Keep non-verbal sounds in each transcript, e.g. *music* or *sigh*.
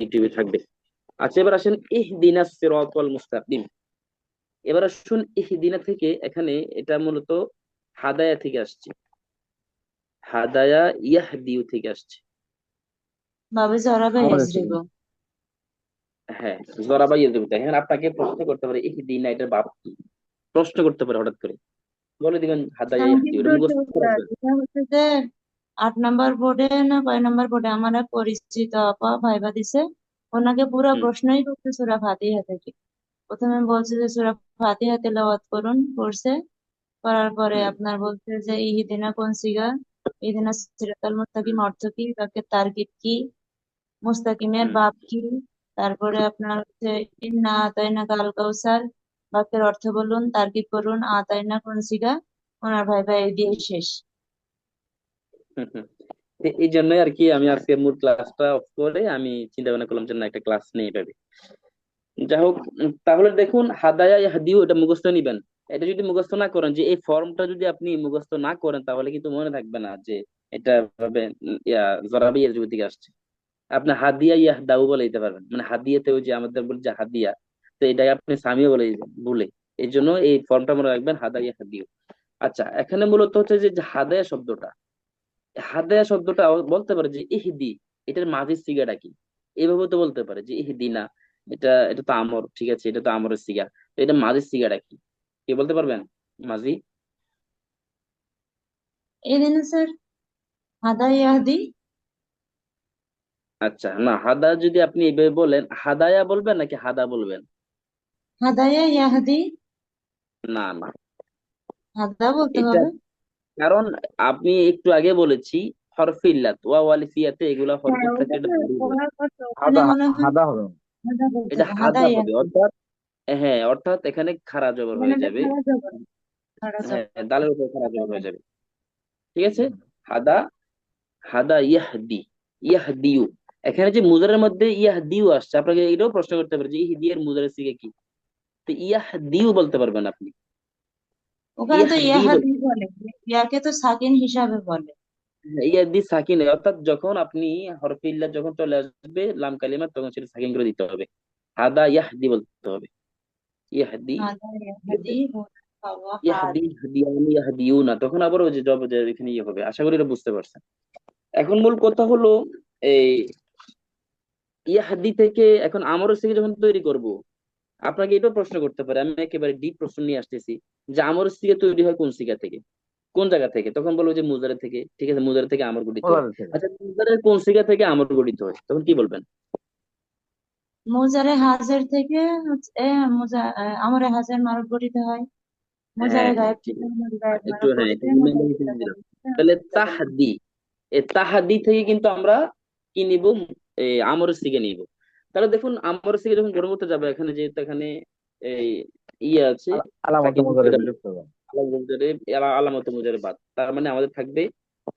ইউটিউবে থাকবে। আচ্ছা এবার আসেন ইহদিনা সিরাতাল মুস্তাকিম। এবার আসুন ইহদিনা থেকে এখানে এটা মূলত হাদায়া থেকে আসছে। হাদায়া ইয়াহদিউ থেকে আসছে। জরাবে ইয়াজরিব হ্যাঁ জরাবা ইয়াহদিউ এখন আপনাকে প্রশ্ন করতে পারে ইহদিনা এটার বাপ কি? প্রশ্ন করতে পারে হঠাৎ করে। বলে দিবেন হাদায়া ইয়াহদিউ আট নাম্বার বোর্ডে না কয় নাম্বার বোর্ডে আমার এক পরিচিত আপা ভাইবা দিছে। ওনাকে পুরো। প্রশ্নই করছে সূরা ফাতিহা থেকে। প্রথমে বলছে যে সূরা ফাতিহা তেলাওয়াত করুন করছে করার পরে আপনার বলছে যে ইহদিনা কোন সিগা? ইহদিনা সিরাতাল মুস্তাকিম অর্থ কি? তাকে তারকিব কি? মুস্তাকিমের। বাপ কি? তারপরে আপনার হচ্ছে ইন্না আতাইনা কাল কাউসার। বাক্যের অর্থ বলুন তারকিব করুন আতাইনা কোন সিগা? ওনার ভাইবা এই দিয়ে শেষ। *laughs* এই জন্যই আর কি আমি আজকে মূল ক্লাসটা অফ করে আমি চিন্তা ভাবনা করলাম যে না, একটা ক্লাস নেই এভাবে। যাই হোক তাহলে দেখুন, হাদায়া ইয়াহদিউ, এটা মুখস্থ নিবেন। এটা যদি মুখস্থ না করেন, যে এই ফর্মটা যদি আপনি মুখস্থ না করেন, তাহলে কিন্তু মনে থাকবে না যে এটা ভাবে জরাবি এর যুগ আসছে। আপনি হাদিয়া ইয়াহদাউ বলে দিতে পারবেন। মানে হাদিয়াতে ওই যে আমাদের বলে যে হাদিয়া, তো এটাকে আপনি সামিও বলে দিবেন ভুলে এই জন্য এই ফর্মটা মনে রাখবেন, হাদায়া ইয়াহদিউ। আচ্ছা এখানে মূলত হচ্ছে যে হাদায়া শব্দটা হাদায়া শব্দটা বলতে পারে যে ইহদি এটার মাঝের সিগাটা কি? এভাবে তো বলতে পারে যে ইহদিনা এটা এটা তো আমর ঠিক আছে এটা তো আমরের সিগা তো এটা মাঝের সিগাটা কি? কে বলতে পারবেন? মাঝি? এই স্যার হাদা ইয়াহদি আচ্ছা না হাদা যদি আপনি এইভাবে বলেন হাদায়া বলবেন নাকি হাদা বলবেন? হাদায়া ইয়াহদি না না। হাদা বলতে হবে। কারণ আপনি একটু আগে বলেছি হরফিল্লাত ওয়া ওয়ালিফিয়াতে এগুলা হরফ হ্যাঁ থাকে হাদা মনে হয় হাদা হবে। এটা হাদা হাদা হবে অর্থাৎ হ্যাঁ অর্থাৎ এখানে খারা জবর মানে হয়ে যাবে। খারাপ জবর। হ্যাঁ দালের উপর খারা জবর হয়ে যাবে। ঠিক আছে? হাদা হাদা ইয়াহদি ইয়াহদিউ। এখানে যে মুজারের মধ্যে ইয়াহদিউ আসছে আপনাকে এটাও প্রশ্ন করতে পারে যে ইহদি এর মুজারের সিগে কি? তো ইয়াহদিউ বলতে পারবেন আপনি। ওখানে তো ইয়াহদি বলে ইয়াকে তো সাকিন হিসাবে বলে। হ্যাঁ, সাকিন অর্থাৎ যখন আপনি হরফে ইল্লা যখন চলে আসবে লাম কালিমা তখন সেটা সাকিন করে দিতে হবে। হাদা ইয়াহদি বলতে হবে। ইয়াহদি। হাদা ইয়াহাদি ইয়াহদি ইয়াহদিয়ানি ইয়াহদিউনা তখন আবার ওই যে জব এখানে ইয়ে হবে। আশা করি এটা বুঝতে পারছেন। এখন মূল কথা হলো এই ইয়াহাদি থেকে এখন আমরের থেকে যখন তৈরি করব আপনাকে এটাও প্রশ্ন করতে পারে আমি একেবারে ডিপ প্রশ্ন নিয়ে আসতেছি যে আমরের সিগা তৈরি হয় কোন সিগা থেকে? কোন জায়গা থেকে? তখন বলব যে মুজারে থেকে ঠিক আছে মুজারে থেকে আমর গঠিত হয়। আচ্ছা মুজারের কোন সিগা থেকে আমর গঠিত হয়? তখন কি বলবেন? মুজারে হাজের থেকে হচ্ছে এ, মুজা আমরে হাজের মারুফ গঠিত হয়। মুজারে হ্যাঁ। গায়েব থেকে মুজারে হ্যাঁ। মুজারে তাহলে মুজারে তাহাদি এই তাহাদি থেকে কিন্তু আমরা কি নিব? এই আমরের সিগে নিব। তাহলে দেখুন আমার সিগে যখন গড়ে যাবে এখানে যেহেতু এখানে এই ইয়ে আছে আলামত মুজারে বাদ। তার মানে আমাদের থাকবে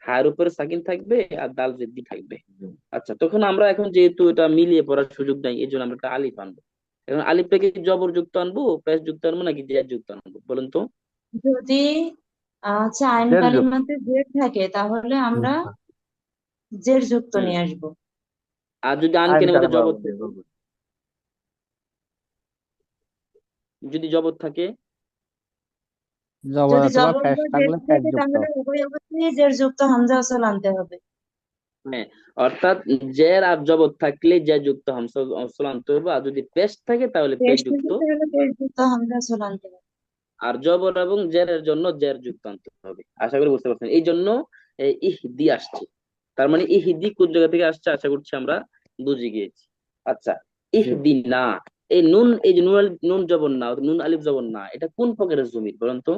হায়ের উপরে সাকিন থাকবে আর দাল জেদ্দি থাকবে। আচ্ছা তখন আমরা এখন যেহেতু এটা মিলিয়ে পড়ার সুযোগ নাই এই জন্য আমরা একটা আলিফ আনব। এখন আলিফটাকে জবর যুক্ত আনব প্রেস যুক্ত আনব নাকি জেড যুক্ত আনব বলুন তো। যদি আহ, হচ্ছে আইন কালিমাতে জের থাকে তাহলে আমরা জের যুক্ত নিয়ে আসব। আর যদি আনকেনের মধ্যে জবর। যদি জবর থাকে। জবর অথবা জবর ফ্যাশ জের থাকলে ফ্যাশ যুক্ত। উভয় অবস্থায় জের যুক্ত হামজা আসল আনতে হবে। হ্যাঁ অর্থাৎ জের আর জবর থাকলে জে যুক্ত আনতে হবে। আর যদি পেশ থাকে তাহলে পেশ পেশ যুক্ত। পেশ যুক্ত হামজা আসল আনতে হবে। আর জবর এবং জেরের জন্য জের যুক্ত আনতে হবে। আশা করি বুঝতে পারছেন। এই জন্য ইহদি আসছে। তার মানে ইহদি কোন জায়গা থেকে আসছে আশা করছি আমরা বুঝে গিয়েছি। আচ্ছা ইহদি না এই নুন এই যে নুন নুন জবর না নুন আলিফ জবর না এটা কোন প্রকারের জমির বলুন তো?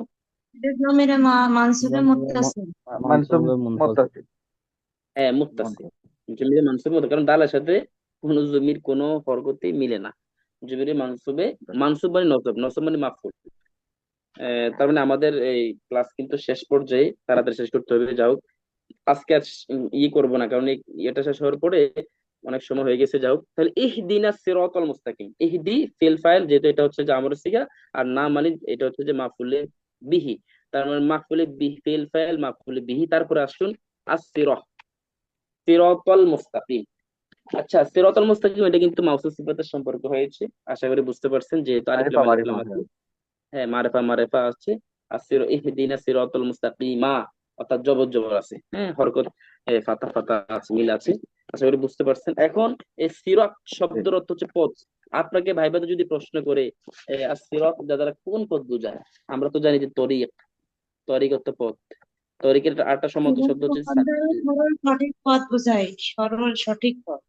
হ্যাঁ মুত্তাসিল জমিরে মানসুবে মতো কারণ দালের সাথে কোন জমির কোন হরকতে মিলে না। জমিরে মানসুবে মানসুব মানে নসব নসব মানে মাফুল। আহ, তার মানে আমাদের এই ক্লাস কিন্তু শেষ পর্যায়ে তাড়াতাড়ি শেষ করতে হবে যাও আজকে আর ই করব না কারণ এটা শেষ হওয়ার পরে অনেক সময় হয়ে গেছে যাও তাহলে ইহদিনা সিরাতাল মুস্তাকিম। ইহদি ফিল ফাইল যেহেতু এটা হচ্ছে যে আমরের সিগা আর না মানে এটা হচ্ছে যে মাফুলে বিহি। তার মানে মাফুলে বিহি ফিল ফাইল মাফুলে বিহি। তারপরে আসুন আসিরহ সিরাতাল মুস্তাকিম। আচ্ছা সিরাতাল মুস্তাকিম এটা কিন্তু মাউসুল সিফাতের সম্পর্ক হয়েছে। আশা করি বুঝতে পারছেন যেহেতু আলিফ লাম আছে। হ্যাঁ মারেফা মারেফা আছে। আর সির ইহদিনা সিরাতাল মুস্তাকিমা। অর্থাৎ জবর জবর আছে হ্যাঁ? হরকত ফাতা ফাতা আছে মিল আছে। আশা করি বুঝতে পারছেন। এখন এই সিরাত শব্দের অর্থ হচ্ছে পথ। আপনাকে ভাই ভাইবাতে যদি প্রশ্ন করে আর সিরাত দ্বারা কোন পথ বোঝায়? আমরা তো জানি যে তরিক। তরিক অর্থ পথ। তরিকের আরেকটা সমার্থক শব্দ হচ্ছে সঠিক পথ বোঝায়। সরল সঠিক পথ।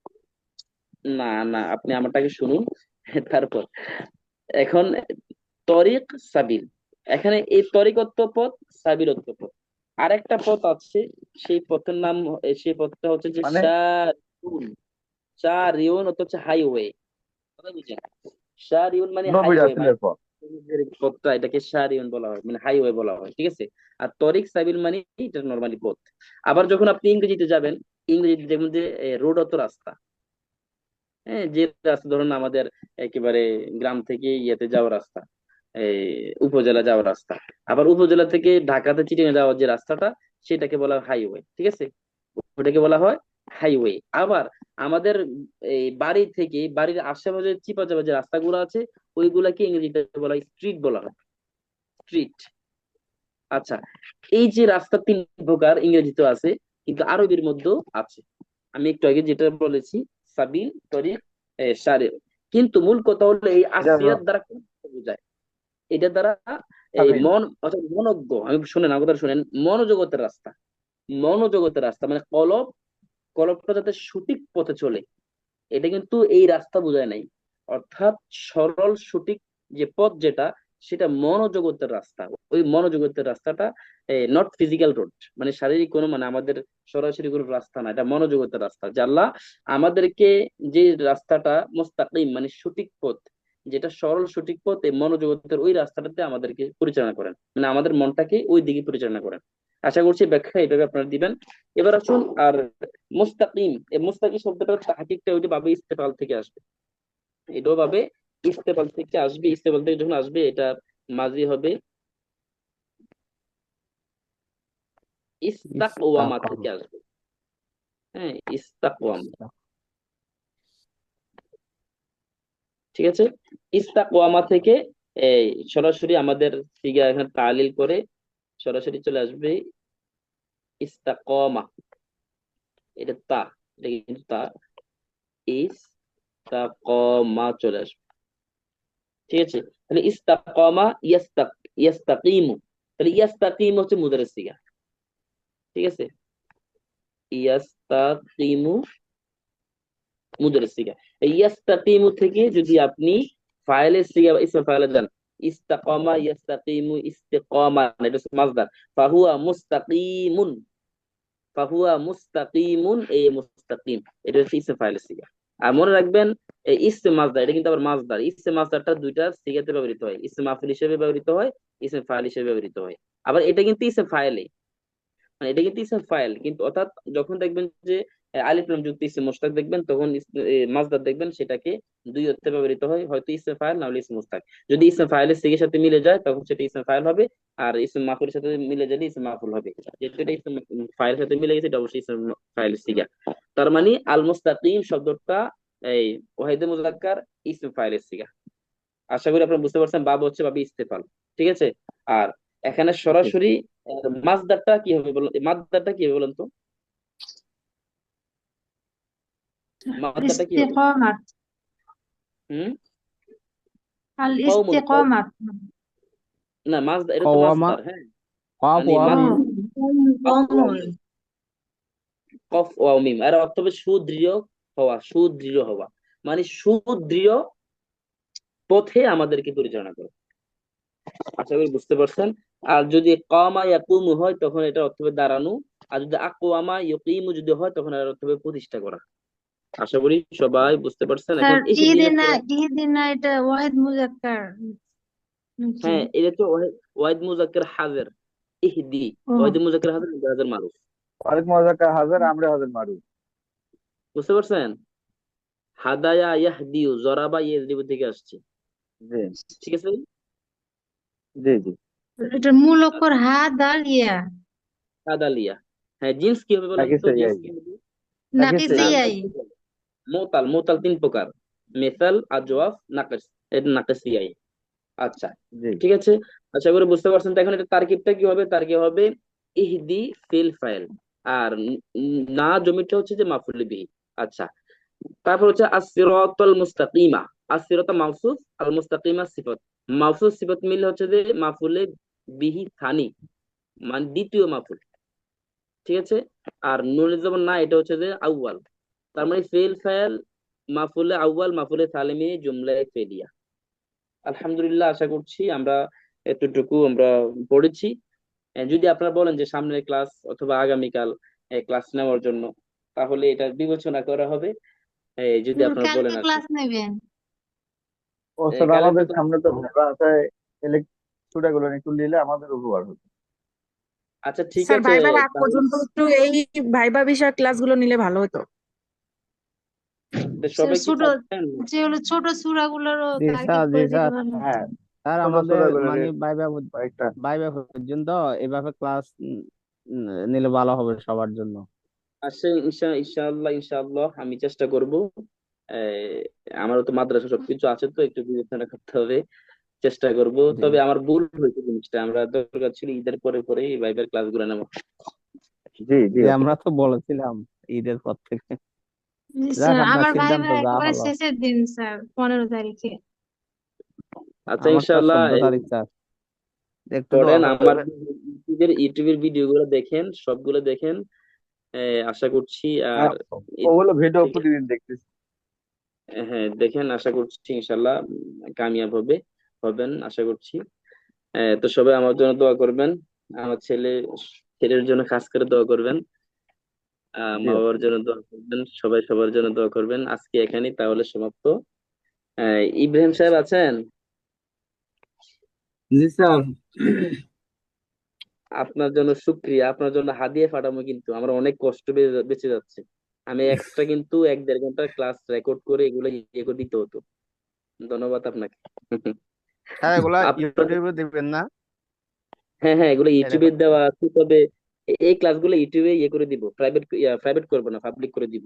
না না আপনি আমারটাকে শুনুন। তারপর এখন তরিক সাবিল। এখানে এই তরিকত্ব পথ সাবিলত্ব পথ। আরেকটা পথ আছে সেই পথের নাম সেই পথটা হচ্ছে যে মানে? শারিউন শারিউন অর্থ হচ্ছে হাইওয়ে। কথা বুঝছেন? শারিউন মানে হাইওয়ে পথটা এটাকে শারিউন বলা হয় মানে হাইওয়ে বলা হয় ঠিক আছে? আর তরিক সাবিল মানে এটা নর্মালি পথ। আবার যখন আপনি ইংরেজিতে যাবেন ইংরেজিতে যেমন যে রোড অত রাস্তা। হ্যাঁ যে রাস্তা ধরুন আমাদের একেবারে গ্রাম থেকে ইয়েতে যাওয়ার রাস্তা। এই উপজেলা যাওয়ার রাস্তা। আবার উপজেলা থেকে ঢাকাতে চিটিংয়ে যাওয়ার যে রাস্তাটা সেটাকে বলা হয় হাইওয়ে ঠিক আছে? ওটাকে বলা হয় হাইওয়ে আবার আমাদের এই বাড়ি থেকে বাড়ির আশেপাশে চিপা চাপা যে রাস্তাগুলো আছে ওইগুলাকে ইংরেজিতে বলা হয় স্ট্রিট বলা হয়। স্ট্রিট আচ্ছা এই যে রাস্তা তিন প্রকার ইংরেজিতে আছে কিন্তু আরবির মধ্যেও আছে। আমি একটু আগে যেটা বলেছি সাবিল তরিক সারে কিন্তু মূল কথা হলো এই আসিয়ার দ্বারা কোন বোঝায়? এটা দ্বারা এই মন অর্থাৎ মনজ্ঞ আমি শুনেন আমার কথা শুনেন মনোজগতের রাস্তা। মনোজগতের রাস্তা মানে কলব কলবটা যাতে সঠিক পথে চলে এটা কিন্তু এই রাস্তা বোঝায় নাই। অর্থাৎ সরল সঠিক যে পথ যেটা সেটা মনোজগতের রাস্তা। ওই মনোজগতের রাস্তাটা নট ফিজিক্যাল রোড মানে শারীরিক কোনো মানে আমাদের সরাসরি কোনো রাস্তা না এটা মনোজগতের রাস্তা। যে আল্লাহ আমাদেরকে যে রাস্তাটা মোস্তাকিম মানে সঠিক পথ যেটা সরল সঠিক পথে মনোজগতের ওই রাস্তাটাতে আমাদেরকে পরিচালনা করেন। মানে আমাদের মনটাকে ওই দিকে পরিচালনা করেন। আশা করছি ব্যাখ্যা এইভাবে আপনারা দিবেন। এবার আসুন আর মুস্তাকিম এই মুস্তাকিম শব্দটা হাকিকটা ওইটা বাবে ইস্তেফাল থেকে আসবে। এটাও ভাবে ইস্তেফাল থেকে আসবে ইস্তেফাল থেকে যখন আসবে এটা মাঝি হবে ইস্তাকওয়ামা। থেকে আসবে। হ্যাঁ ইস্তাকওয়ামা। ঠিক আছে? ইস্তাকওয়ামা থেকে, এই, সরাসরি আমাদের সিগা এখানে তালিল করে সরাসরি চলে আসবে ইস্তাকমা এটা তা, এটা কিন্তু তা। ইস্তাকমা চলে আসবে। ঠিক আছে? তাহলে ইস্তাকমা ইয়াস্তাক, ইয়াস্তাকিমু। তাহলে ইয়াস্তাকিমু হচ্ছে মুদারের সিগা ঠিক আছে? ইয়াস্তাকিমু মুদারের সিগা ইয়াস্তাকিমু থেকে যদি আপনি ফাইলের সিগা, ইসমে ফাইলে ইস্তাকামা ইয়াস্তাকিমু এটা মাসদার। ফাহুয়া মুস্তাকিমুন ফাহুয়া মুস্তাকিমুন মুস্তাকিম, এটা হচ্ছে ইসমে সিগা। আর মনে রাখবেন ইসমে মাসদার, এটা কিন্তু আবার মাসদার। ইসমে মাসদারটা দুইটা সিগাতে ব্যবহৃত হয়। ইসমে মাফিল হিসেবে ব্যবহৃত হয়, ইসমে ফাইল হিসেবে ব্যবহৃত হয়। আবার এটা কিন্তু ইসমে ফাইলে মানে এটা কিন্তু ইসমে ফাইল কিন্তু অর্থাৎ যখন দেখবেন যে আলিফ লাম যুক্ত ইসমে মুশতাক দেখবেন, তখন মাসদার দেখবেন সেটাকে দুই অর্থে ব্যবহৃত হয়, হয়তো ইসমে ফাইল না হলে ইসমে মুশতাক যদি ইসমে ফাইলের সিগের সাথে মিলে যায়, তখন সেটা ইসমে ফাইল হবে, আর ইসমে মাফুলের সাথে মিলে গেলে ইসমে মাফুল হবে। যেহেতু এটা ইসমে ফাইলের সাথে মিলে গেছে, এটা অবশ্যই ইসমে ফাইলের সিগা তার মানে আল মুস্তাকিম শব্দটা, এই ওয়াহিদে মুজাক্কার ইসমে ফাইলের সিগা আশা করি আপনারা বুঝতে পারছেন, বাব হচ্ছে বাবে ইস্তেফাল, ঠিক আছে? আর এখানে সরাসরি মাসদারটা কি হবে বলুন মাসদারটা কি হবে বলুন তো? মানে সুদৃঢ় পথে আমাদেরকে পরিচালনা করে আশা করি বুঝতে পারছেন আর যদি কমা ইয়াকুমু হয় তখন এটা অর্থ হবে দাঁড়ানো আর যদি আকুয়ামা ইয়কিমু যদি হয় তখন এটা অর্থ হবে প্রতিষ্ঠা করা আশা করি সবাই বুঝতে পারছেন। এখন স্যার ইহদিনা ইদিনা সিরাত ইদিনা এটা ওয়াহিদ মুজাক্কার। নাকি হ্যাঁ এটা তো ওয়াহিদ ওয়াহিদ মুজাক্কার হাজির ইহদি। ও। ওয়াহিদ মুজাক্কার হাজির মুজাহাজার মারুফ? ওয়ালাইকুম মুজাক্কার হাজার আমরা হাজার মারু বুঝতে পারছেন? হাদায়া ইয়াহদিউ জরাবা ইয়াজরিবু থেকে আসছে। জি। ঠিক আছে? জি জি। এটা মূল অক্ষর হা দাল ইয়া হাদালিয়া। হ্যাঁ জিন্স কি হবে বলেন? নাকি তো সে জিন্স আই কি হবে? নাকি নাকি সে সি না আই মোতাল মোতাল তিন প্রকার। মেসাল আজওয়াফ নাকিস এটা নাকিসিয়াই আচ্ছা ঠিক আছে? আশা করি বুঝতে পারছেন। তো এখন এটা তারকিবটা কি হবে? তারকিব হবে ইহদি ফিল ফাইল। আর না জমিটা হচ্ছে যে মাফুল বিহি আচ্ছা তারপর হচ্ছে আসিরাতাল মুস্তাকিমা। আসিরাতা মাউসুফ আল মুস্তাকিমা সিফাত। মাউসুফ সিফাত মিলে হচ্ছে যে মাফুলে বিহি থানি মানে দ্বিতীয় মাফুল। ঠিক আছে? আর নুনে না এটা হচ্ছে যে আউয়াল। তার মানে ফেল ফাইল মাফুলে আউয়াল মাফুলে সালিমি জুমলায় ফেলিয়া। আলহামদুলিল্লাহ আশা করছি আমরা এতটুকু আমরা পড়েছি। যদি আপনারা বলেন যে সামনের ক্লাস অথবা আগামীকাল ক্লাস নেওয়ার জন্য তাহলে এটা বিবেচনা করা হবে। যদি আপনারা বলেন কালকে আর কি। ক্লাস নেবেন। আমাদের সামনে তো ভোলা আছে একটু নিলে আমাদের উপকার হতো আচ্ছা ঠিক আছে তাহলে পর্যন্ত একটু এই ভাইবা বিষয় ক্লাসগুলো নিলে ভালো হতো। সবাই ছোট যে হলো ছোট হ্যাঁ স্যার আমাদের মানে পর্যন্ত এভাবে ক্লাস নিলে ভালো হবে সবার জন্য। আসে ইনশা ইনশাআল্লাহ ইনশাআল্লাহ আমি চেষ্টা করব। আমারও তো মাদ্রাসা সবকিছু আছে তো একটু বিবেচনা করতে হবে চেষ্টা করব। তবে আমার ভুল হয়েছে জিনিসটা আমরা দরকার ছিল ঈদের পরে পরে এই ভাইবার ক্লাসগুলো নেব। জি জি। আমরা তো বলেছিলাম ঈদের পর থেকে। স্যার আমার সিদ্ধান্ত ভাইবার যা একেবারে হলো শেষের দিন স্যার পনেরো তারিখে। আচ্ছা আমার তো ইনশাআল্লাহ চোদ্দ এই তারিখ স্যার। একটু পড়েন আমার করবেন ইউটিউবের ইউটিউবের ভিডিওগুলো দেখেন সবগুলো দেখেন। আহ, আশা করছি আর হ্যাঁ, ওগুলো ভিডিও প্রতিদিন দেখতেছি। হ্যাঁ দেখেন আশা করছি ইনশাল্লাহ কামিয়াব হবে হবেন আশা করছি। তো সবাই আমার জন্য দোয়া করবেন। আমার ছেলে ছেলের জন্য খাস করে দোয়া করবেন। মা বাবার জন্য দোয়া করবেন সবাই সবার জন্য দোয়া করবেন। আজকে এখানেই তাহলে সমাপ্ত। ইব্রাহিম সাহেব আছেন? জি স্যার। আপনার জন্য শুক্রিয়া। আপনার জন্য হাদিয়া পাঠাবো কিন্তু। আমরা অনেক কষ্ট বেঁচে যাচ্ছে। আমি এক্সট্রা কিন্তু এক দেড় ঘণ্টার ক্লাস রেকর্ড করে এগুলো ইয়ে করে দিতে হতো। ধন্যবাদ আপনাকে। হ্যাঁ এগুলা ইউটিউবে দিবেন না। হ্যাঁ হ্যাঁ এগুলো এই ইউটিউবে দেওয়া আছে তবে এই ক্লাসগুলো ইউটিউবে ইয়ে করে দিব প্রাইভেট প্রাইভেট করব না পাবলিক করে দিব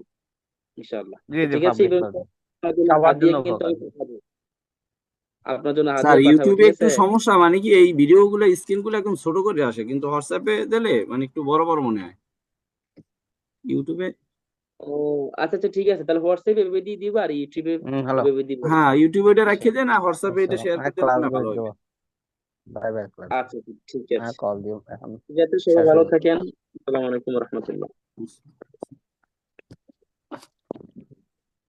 ইনশাআল্লাহ। জি জি ঠিক আছে আপনার জন্য স্যার ইউটিউবে একটু সমস্যা মানে কি এই ভিডিও গুলো স্ক্রিনগুলো একদম ছোট করে আসে কিন্তু হোয়াটসঅ্যাপে দিলে মানে একটু বড় বড় মনে হয়। ইউটিউবে ও আচ্ছা আচ্ছা ঠিক আছে তাহলে হোয়াটসঅ্যাপে এভাবে দিয়ে দিব আর ইউটিউবে এভাবে দিব। হ্যাঁ ইউটিউবে এটা রাখিয়ে দেন আর হোয়াটসঅ্যাপে এটা আচ্ছা শেয়ার করতে করে দিলে ক্লাস না ভালো হবে। বাই বাই আচ্ছা ঠিক হ্যাঁ আছে কল দিও এখন। ঠিক আছে সবাই ভালো থাকেন। আসসালামু আলাইকুম রহমতুল্লাহ।